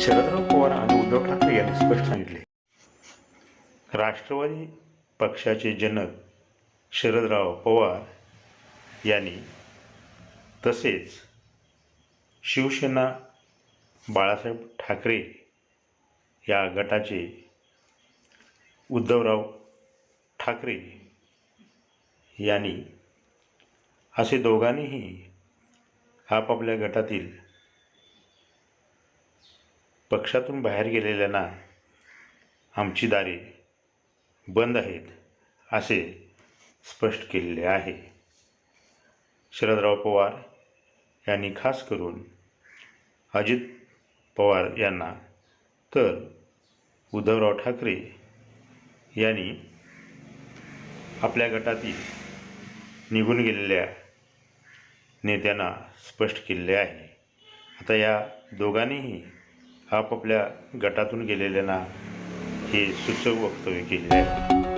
शरदराव पवार आणि उद्धव ठाकरे यांनी स्पष्ट सांगितले. राष्ट्रवादी पक्षाचे जनक शरदराव पवार यांनी तसेच शिवसेना बाळासाहेब ठाकरे या गटाचे उद्धवराव ठाकरे यांनी असे दोघांनीही आपापल्या गटातील पक्षातून बाहेर गेलेल्यांना आमची दारे बंद आहेत असे स्पष्ट केलेले आहे. शरदराव पवार यांनी खास करून अजित पवार यांना तर उद्धवराव ठाकरे यांनी आपल्या गटातील निघून गेलेल्या नेत्यांना स्पष्ट केलेले आहे. आता या दोघांनीही आपापल्या गटातून गेलेल्यांना हे सूचक वक्तव्य केले आहे.